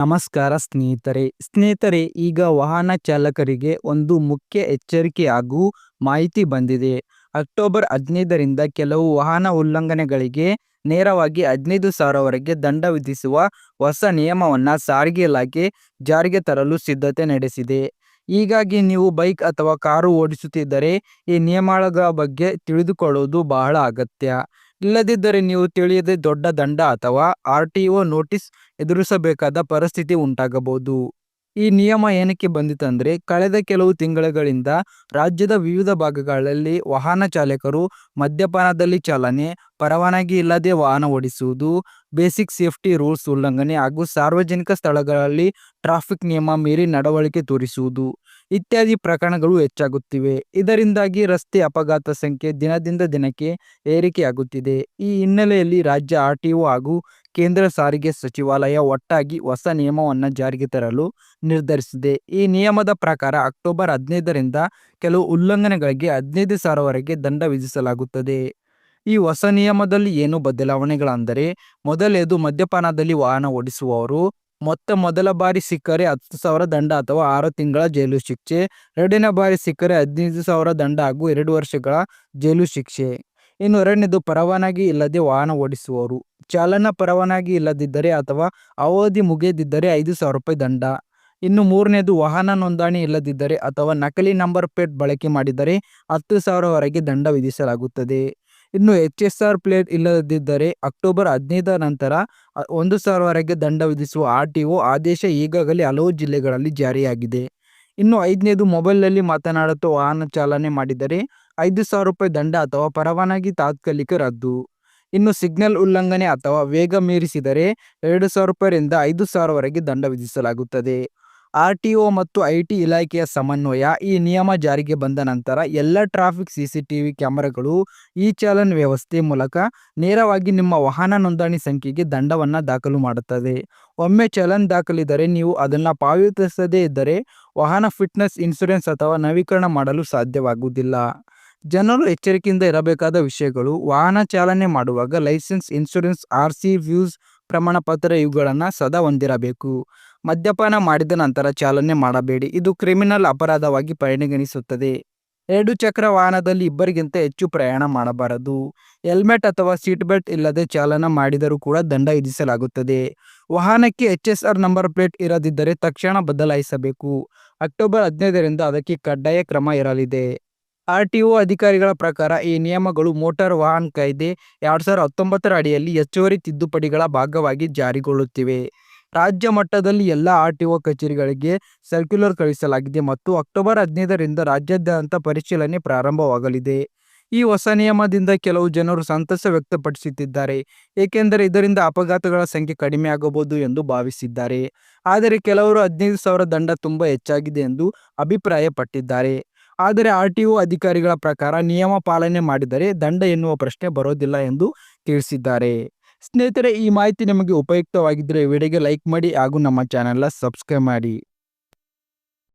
ನಮಸ್ಕಾರ ಸ್ನೇಹಿತರೆ. ಸ್ನೇಹಿತರೆ, ಈಗ ವಾಹನ ಚಾಲಕರಿಗೆ ಒಂದು ಮುಖ್ಯ ಎಚ್ಚರಿಕೆ ಹಾಗೂ ಮಾಹಿತಿ ಬಂದಿದೆ. ಅಕ್ಟೋಬರ್ ಹದಿನೈದರಿಂದ ಕೆಲವು ವಾಹನ ಉಲ್ಲಂಘನೆಗಳಿಗೆ ನೇರವಾಗಿ ಹದಿನೈದು ಸಾವಿರವರೆಗೆ ದಂಡ ವಿಧಿಸುವ ಹೊಸ ನಿಯಮವನ್ನು ಸಾರಿಗೆ ಇಲಾಖೆ ಜಾರಿಗೆ ತರಲು ಸಿದ್ಧತೆ ನಡೆಸಿದೆ. ಹೀಗಾಗಿ ನೀವು ಬೈಕ್ ಅಥವಾ ಕಾರು ಓಡಿಸುತ್ತಿದ್ದರೆ ಈ ನಿಯಮಗಳ ಬಗ್ಗೆ ತಿಳಿದುಕೊಳ್ಳುವುದು ಬಹಳ ಅಗತ್ಯ. ಇಲ್ಲದಿದ್ದರೆ ನೀವು ತಿಳಿಯದೆ ದೊಡ್ಡ ದಂಡ ಅಥವಾ ಆರ್ ಟಿ ಒ ನೋಟಿಸ್ ಎದುರಿಸಬೇಕಾದ ಪರಿಸ್ಥಿತಿ ಉಂಟಾಗಬಹುದು. ಈ ನಿಯಮ ಏನಕ್ಕೆ ಬಂದಿತಂದ್ರೆ ಕಳೆದ ಕೆಲವು ತಿಂಗಳುಗಳಿಂದ ರಾಜ್ಯದ ವಿವಿಧ ಭಾಗಗಳಲ್ಲಿ ವಾಹನ ಚಾಲಕರು ಮದ್ಯಪಾನದಲ್ಲಿ ಚಾಲನೆ ಪರವಾನಗಿ ಇಲ್ಲದೆ ವಾಹನ ಓಡಿಸುವುದು, ಬೇಸಿಕ್ ಸೇಫ್ಟಿ ರೂಲ್ಸ್ ಉಲ್ಲಂಘನೆ ಹಾಗೂ ಸಾರ್ವಜನಿಕ ಸ್ಥಳಗಳಲ್ಲಿ ಟ್ರಾಫಿಕ್ ನಿಯಮ ಮೀರಿ ನಡವಳಿಕೆ ತೋರಿಸುವುದು ಇತ್ಯಾದಿ ಪ್ರಕರಣಗಳು ಹೆಚ್ಚಾಗುತ್ತಿವೆ. ಇದರಿಂದಾಗಿ ರಸ್ತೆ ಅಪಘಾತ ಸಂಖ್ಯೆ ದಿನದಿಂದ ದಿನಕ್ಕೆ ಏರಿಕೆಯಾಗುತ್ತಿದೆ. ಈ ಹಿನ್ನೆಲೆಯಲ್ಲಿ ರಾಜ್ಯ ಆರ್ ಟಿ ಒ ಹಾಗೂ ಕೇಂದ್ರ ಸಾರಿಗೆ ಸಚಿವಾಲಯ ಒಟ್ಟಾಗಿ ಹೊಸ ನಿಯಮವನ್ನು ಜಾರಿಗೆ ತರಲು ನಿರ್ಧರಿಸಿದೆ. ಈ ನಿಯಮದ ಪ್ರಕಾರ ಅಕ್ಟೋಬರ್ ಹದಿನೈದರಿಂದ ಕೆಲವು ಉಲ್ಲಂಘನೆಗಳಿಗೆ ಹದಿನೈದು ಸಾವಿರವರೆಗೆ ದಂಡ ವಿಧಿಸಲಾಗುತ್ತದೆ. ಈ ಹೊಸ ನಿಯಮದಲ್ಲಿ ಏನು ಬದಲಾವಣೆಗಳಂದರೆ, ಮೊದಲೇದು ಮದ್ಯಪಾನದಲ್ಲಿ ವಾಹನ ಓಡಿಸುವವರು, ಮೊತ್ತ ಮೊದಲ ಬಾರಿ ಸಿಕ್ಕರೆ ಹತ್ತು ಸಾವಿರ ದಂಡ ಅಥವಾ ಆರು ತಿಂಗಳ ಜೈಲು ಶಿಕ್ಷೆ, ಎರಡನೇ ಬಾರಿ ಸಿಕ್ಕರೆ ಹದಿನೈದು ಸಾವಿರ ದಂಡ ಹಾಗೂ ಎರಡು ವರ್ಷಗಳ ಜೈಲು ಶಿಕ್ಷೆ. ಇನ್ನು ಎರಡನೇದು ಪರವಾನಗಿ ಇಲ್ಲದೆ ವಾಹನ ಓಡಿಸುವವರು, ಚಾಲನಾ ಪರವಾನಗಿ ಇಲ್ಲದಿದ್ದರೆ ಅಥವಾ ಅವಧಿ ಮುಗಿಯದಿದ್ದರೆ ಐದು ಸಾವಿರ ರೂಪಾಯಿ ದಂಡ. ಇನ್ನು ಮೂರನೇದು ವಾಹನ ನೋಂದಣಿ ಇಲ್ಲದಿದ್ದರೆ ಅಥವಾ ನಕಲಿ ನಂಬರ್ ಪ್ಲೇಟ್ ಬಳಕೆ ಮಾಡಿದರೆ ಹತ್ತು ಸಾವಿರವರೆಗೆ ದಂಡ ವಿಧಿಸಲಾಗುತ್ತದೆ. ಇನ್ನು ಎಚ್ ಎಸ್ ಆರ್ ಪ್ಲೇಟ್ ಇಲ್ಲದಿದ್ದರೆ ಅಕ್ಟೋಬರ್ ಹದಿನೈದ ನಂತರ ಒಂದು ಸಾವಿರವರೆಗೆ ದಂಡ ವಿಧಿಸುವ ಆರ್ ಟಿ ಒ ಆದೇಶ ಈಗಾಗಲೇ ಹಲವು ಜಿಲ್ಲೆಗಳಲ್ಲಿ ಜಾರಿಯಾಗಿದೆ. ಇನ್ನು ಐದನೇದು, ಮೊಬೈಲ್ನಲ್ಲಿ ಮಾತನಾಡುತ್ತಾ ವಾಹನ ಚಾಲನೆ ಮಾಡಿದರೆ ಐದು ಸಾವಿರ ರೂಪಾಯಿ ದಂಡ ಅಥವಾ ಪರವಾನಗಿ ತಾತ್ಕಾಲಿಕ ರದ್ದು. ಇನ್ನು ಸಿಗ್ನಲ್ ಉಲ್ಲಂಘನೆ ಅಥವಾ ವೇಗ ಮೀರಿಸಿದರೆ ಎರಡು ಸಾವಿರ ರೂಪಾಯಿಯಿಂದ ಐದು ಸಾವಿರವರೆಗೆ ದಂಡ ವಿಧಿಸಲಾಗುತ್ತದೆ. ಆರ್ ಟಿ ಒ ಮತ್ತು ಐ ಟಿ ಇಲಾಖೆಯ ಸಮನ್ವಯ ಈ ನಿಯಮ ಜಾರಿಗೆ ಬಂದ ನಂತರ ಎಲ್ಲ ಟ್ರಾಫಿಕ್ ಸಿಸಿಟಿವಿ ಕ್ಯಾಮೆರಾಗಳು ಈ ಚಾಲನ್ ವ್ಯವಸ್ಥೆ ಮೂಲಕ ನೇರವಾಗಿ ನಿಮ್ಮ ವಾಹನ ನೋಂದಣಿ ಸಂಖ್ಯೆಗೆ ದಂಡವನ್ನು ದಾಖಲು ಮಾಡುತ್ತದೆ. ಒಮ್ಮೆ ಚಲನ್ ದಾಖಲಿದರೆ ನೀವು ಅದನ್ನು ಪಾವತಿಸದೇ ಇದ್ದರೆ ವಾಹನ ಫಿಟ್ನೆಸ್ ಇನ್ಶೂರೆನ್ಸ್ ಅಥವಾ ನವೀಕರಣ ಮಾಡಲು ಸಾಧ್ಯವಾಗುವುದಿಲ್ಲ. ಜನರು ಎಚ್ಚರಿಕೆಯಿಂದ ಇರಬೇಕಾದ ವಿಷಯಗಳು ವಾಹನ ಚಾಲನೆ ಮಾಡುವಾಗ ಲೈಸೆನ್ಸ್ ಇನ್ಶೂರೆನ್ಸ್ ಆರ್ ಸಿ, ವ್ಯೂಸ್ ಪ್ರಮಾಣ ಪತ್ರ ಇವುಗಳನ್ನು ಸದಾ ಹೊಂದಿರಬೇಕು. ಮದ್ಯಪಾನ ಮಾಡಿದ ನಂತರ ಚಾಲನೆ ಮಾಡಬೇಡಿ. ಇದು ಕ್ರಿಮಿನಲ್ ಅಪರಾಧವಾಗಿ ಪರಿಗಣಿಸುತ್ತದೆ ಎರಡು ಚಕ್ರ ವಾಹನದಲ್ಲಿ ಇಬ್ಬರಿಗಿಂತ ಹೆಚ್ಚು ಪ್ರಯಾಣ ಮಾಡಬಾರದು. ಹೆಲ್ಮೆಟ್ ಅಥವಾ ಸೀಟ್ ಬೆಲ್ಟ್ ಇಲ್ಲದೆ ಚಾಲನ ಮಾಡಿದರೂ ಕೂಡ ದಂಡ ವಿಧಿಸಲಾಗುತ್ತದೆ. ವಾಹನಕ್ಕೆ H S R number plate ಇರದಿದ್ದರೆ ತಕ್ಷಣ ಬದಲಾಯಿಸಬೇಕು. ಅಕ್ಟೋಬರ್ ಹದಿನೈದರಿಂದ ಅದಕ್ಕೆ ಕಡ್ಡಾಯ ಕ್ರಮ ಇರಲಿದೆ. ಆರ್ ಟಿ ಒ ಅಧಿಕಾರಿಗಳ ಪ್ರಕಾರ ಈ ನಿಯಮಗಳು ಮೋಟಾರ್ ವಾಹನ ಕಾಯ್ದೆ ಎರಡು ಸಾವಿರದ ಹತ್ತೊಂಬತ್ತರ ಅಡಿಯಲ್ಲಿ ಹೆಚ್ಚುವರಿ ತಿದ್ದುಪಡಿಗಳ ಭಾಗವಾಗಿ ಜಾರಿಗೊಳ್ಳುತ್ತಿವೆ. ರಾಜ್ಯ ಮಟ್ಟದಲ್ಲಿ ಎಲ್ಲ ಆರ್ ಟಿ ಒ ಕಚೇರಿಗಳಿಗೆ ಸರ್ಕ್ಯುಲರ್ ಕಳಿಸಲಾಗಿದೆ ಮತ್ತು ಅಕ್ಟೋಬರ್ ಹದಿನೈದರಿಂದ ರಾಜ್ಯಾದ್ಯಂತ ಪರಿಶೀಲನೆ ಪ್ರಾರಂಭವಾಗಲಿದೆ. ಈ ಹೊಸ ನಿಯಮದಿಂದ ಕೆಲವು ಜನರು ಸಂತಸ ವ್ಯಕ್ತಪಡಿಸುತ್ತಿದ್ದಾರೆ, ಏಕೆಂದರೆ ಇದರಿಂದ ಅಪಘಾತಗಳ ಸಂಖ್ಯೆ ಕಡಿಮೆಯಾಗಬಹುದು ಎಂದು ಭಾವಿಸಿದ್ದಾರೆ. ಆದರೆ ಕೆಲವರು ಹದಿನೈದು ಸಾವಿರ ದಂಡ ತುಂಬ ಹೆಚ್ಚಾಗಿದೆ ಎಂದು ಅಭಿಪ್ರಾಯಪಟ್ಟಿದ್ದಾರೆ. ಆದರೆ ಆರ್ ಟಿ ಒ ಅಧಿಕಾರಿಗಳ ಪ್ರಕಾರ ನಿಯಮ ಪಾಲನೆ ಮಾಡಿದರೆ ದಂಡ ಎನ್ನುವ ಪ್ರಶ್ನೆ ಬರೋದಿಲ್ಲ ಎಂದು ತಿಳಿಸಿದ್ದಾರೆ. ಸ್ನೇಹಿತರೆ, ಈ ಮಾಹಿತಿ ನಿಮಗೆ ಉಪಯುಕ್ತವಾಗಿದ್ದರೆ ವಿಡಿಯೋಗೆ ಲೈಕ್ ಮಾಡಿ ಹಾಗೂ ನಮ್ಮ ಚಾನೆಲ್ನ ಸಬ್ಸ್ಕ್ರೈಬ್ ಮಾಡಿ.